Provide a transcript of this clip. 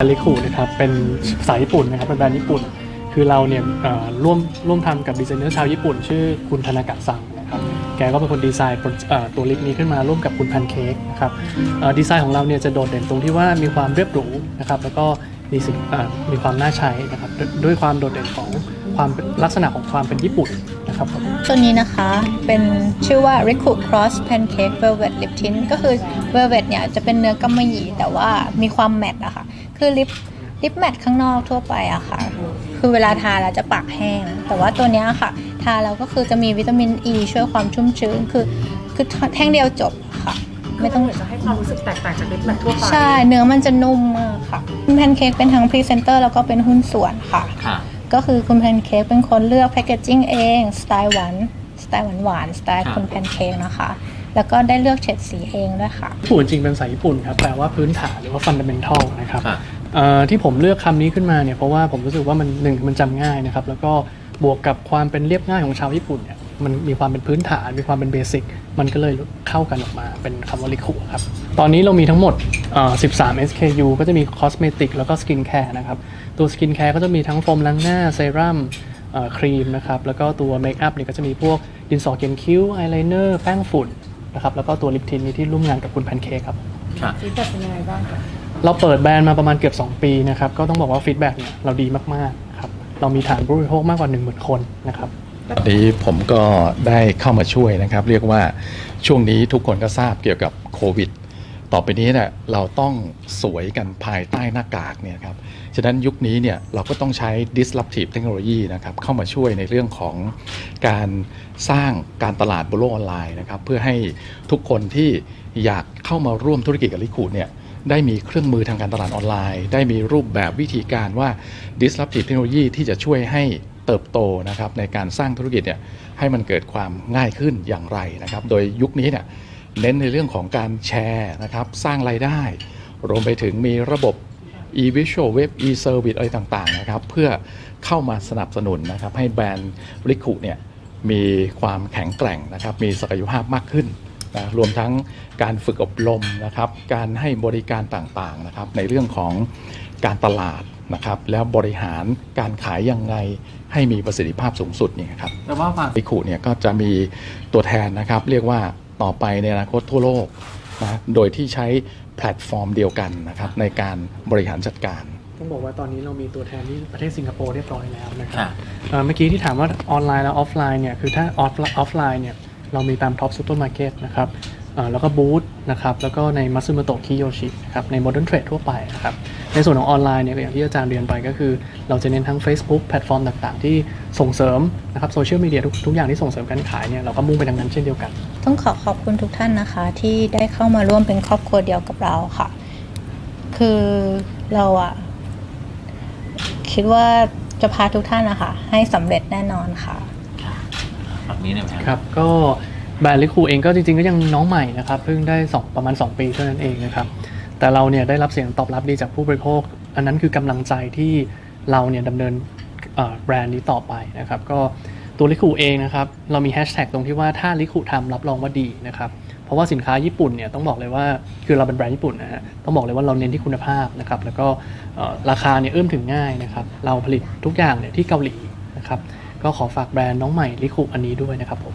ลิคูนะครับเป็นสายญี่ปุ่นนะครับเป็นแบรนด์ญี่ปุ่น คือเราเนี่ยร่วมร่วมทำกับดีไซเนอร์ชาวญี่ปุ่น ชื่อคุณธนากะซังนะครับแกก็เป็นคนดีไซน์ตัวลิปนี้ขึ้นมาร่วมกับคุณแพนเค้กนะครับดีไซน์ของเราเนี่ยจะโดดเด่นตรงที่ว่ามีความเรียบหรูนะครับแล้วก็มีมีความน่าใช้นะครับด้วยความโดดเด่นของความลักษณะของความเป็นญี่ปุ่น ครับผมตัวนี้นะคะเป็นชื่อว่า Riku Cross Pancake Velvet Lip Tint ก็คือ Velvet เนี่ยจะเป็นเนื้อกำมะหยี่แต่ว่ามีความแมตต์อะค่ะ คือลิปลิปแมตต์ข้างนอกทั่วไปอะค่ะ คือเวลาทาแล้วจะปากแห้ง แต่ว่าตัวเนี้ยค่ะ ทาแล้วก็คือจะมีวิตามินอ e ีช่วยความชุ่มชื้น คือคือแท่งเดียวจบค่ะ ไม่ต้องจะให้ความรู้สึกแตกต่างจากลิปแมททั่วไป ใช่ เนื้อมันจะนุ่มมากค่ะคุณแพนเค้กเป็นทั้งพรีเซนเตอร์แล้วก็เป็นหุ้นส่วนค่ะค่ะ ก็คือคุณแพนเค้กเป็นคนเลือกแพคเกจจิ้งเองสไตล์หวานสไตล์หวานหวานๆสไตล์ครับคุณแพนเค้กนะคะ แล้วก็ได้เลือกเฉดสีเองด้วยค่ะญี่ปุ่นจริงเป็นสายญี่ปุ่นครับแปลว่าพื้นฐานหรือว่า fundamental นะครับค่ะเอ่อที่ผมเลือกคำนี้ขึ้นมาเนี่ยเพราะว่าผมรู้สึกว่ามันหนึ่งมันจำง่ายนะครับแล้วก็บวกกับความเป็นเรียบง่ายของชาวญี่ปุ่นเนี่ยมันมีความเป็นพื้นฐานมีความเป็นเบสิกมันก็เลยเข้ากันออกมาเป็นคำว่าลิคุครับ ตอนนี้เรามีทั้งหมดเอ่อ13 SKU ก็จะมีคอสเมติกแล้วก็สกินแคร์นะครับ ตัวสกินแคร์ก็จะมีทั้งโฟมล้างหน้าเซรั่มเอ่อครีมนะครับ แล้วก็ตัวเมคอัพเนี่ยก็จะมีพวกดินสอเขียนคิ้วอายไลเนอร์แป้งฝุ่นนะครับ แล้วก็ตัวลิปทินนี่ที่ร่วมงานกับคุณแพนเค้กครับค่ะฟีดแบ็กเป็นยังไงบ้างคะเราเปิดแบรนด์มาประมาณเกือบ 2 ปีนะครับ ก็ต้องบอกว่าฟีดแบ็กเนี่ยเราดีมากๆครับ เรามีฐานผู้บริโภคมากกว่า 1 0,000 คนนะครับ วันนี้ผมก็ได้เข้ามาช่วยนะครับ เรียกว่าช่วงนี้ทุกคนก็ทราบเกี่ยวกับโควิด ต่อไปนี้เนี่ยเราต้องสวยกันภายใต้หน้ากากเนี่ยครับ ฉะนั้นยุคนี้เนี่ยเราก็ต้องใช้ disruptive technology นะครับเข้ามาช่วยในเรื่องของการสร้างการตลาดบนโลกออนไลน์นะครับเพื่อให้ทุกคนที่อยากเข้ามาร่วมธุรกิจกับลิคูดเนี่ยได้มีเครื่องมือทางการตลาดออนไลน์ ได้มีรูปแบบวิธีการว่า disruptive technology ที่จะช่วยให้เติบโตนะครับในการสร้างธุรกิจเนี่ยให้มันเกิดความง่ายขึ้นอย่างไรนะครับ โดยยุคนี้เนี่ย เน้นในเรื่องของการแชร์นะครับ สร้างรายได้ รวมไปถึงมีระบบ e-visual web e-service อะไรต่างๆนะครับ เพื่อเข้ามาสนับสนุนนะครับ ให้แบรนด์ริคุเนี่ยมีความแข็งแกร่งนะครับ มีศักยภาพมากขึ้นนะรวมทั้งการฝึกอบรมนะครับ การให้บริการต่างๆนะครับ ในเรื่องของการตลาดนะครับ แล้วบริหารการขายยังไงให้มีประสิทธิภาพสูงสุดเนี่ยครับแต่ว่าฝากริคุเนี่ยก็จะมีตัวแทนนะครับ เรียกว่า ต่อไปในอนาคตทั่วโลกนะโดยที่ใช้แพลตฟอร์มเดียวกันนะครับในการบริหารจัดการต้องบอกว่าตอนนี้เรามีตัวแทนที่ประเทศสิงคโปร์เรียบร้อยแล้วนะครับค่ะเอ่อเมื่อกี้ที่ถามว่าออนไลน์แล้วออฟไลน์เนี่ยคือถ้าออฟออฟไลน์เนี่ยเรามีตามท็อปซูเปอร์มาร์เก็ตนะครับเอ่อแล้วก็บูธนะครับแล้วก็ในมั s ซึมโตะคิโยชินะครับในโมเดิร์นเทรดทั่วไปนะครับ ในส่วนของออนไลน์เนี่ยก็อย่างที่อาจารย์เรียนไปก็คือ เราจะเน้นทั้ง Facebook แพลตฟอร์มต่างๆ ที่ส่งเสริมนะครับโซเชียลมีเดียทุกทุกอย่างที่ส่งเสริมการขายเนี่ยเราก็มุ่งไปทางนั้นเช่นเดียวกัน ต้องขอขอบคุณทุกท่านนะคะ ที่ได้เข้ามาร่วมเป็นครอบครัวเดียวกับเราค่ะ คือเราอะคิดว่าจะพาทุกท่านนะคะให้สำเร็จแน่นอนค่ะแบบนี้เนี่ยไหมครับก็แบรนด์ลิคูเองก็จริงๆก็ยังน้องใหม่นะครับเพิ่งได้สองประมาณ 2 ปีเท่านั้นเองนะครับ แต่เราเนี่ยได้รับเสียงตอบรับดีจากผู้บริโภค อันนั้นคือกำลังใจที่เราเนี่ยดำเนินแบรนด์นี้ต่อไปนะครับก็ตัวลิคูเองนะครับเรามีแฮชแท็กตรงที่ว่าถ้าลิคูทำรับรองว่าดีนะครับเพราะว่าสินค้าญี่ปุ่นเนี่ยต้องบอกเลยว่าคือเราเป็นแบรนด์ญี่ปุ่นนะฮะต้องบอกเลยว่าเราเน้นที่คุณภาพนะครับแล้วก็ราคาเนี่ยเอื้อมถึงง่ายนะครับเราผลิตทุกอย่างเนี่ยที่เกาหลีนะครับก็ขอฝากแบรนด์น้องใหม่ลิคูอันนี้ด้วยนะครับผม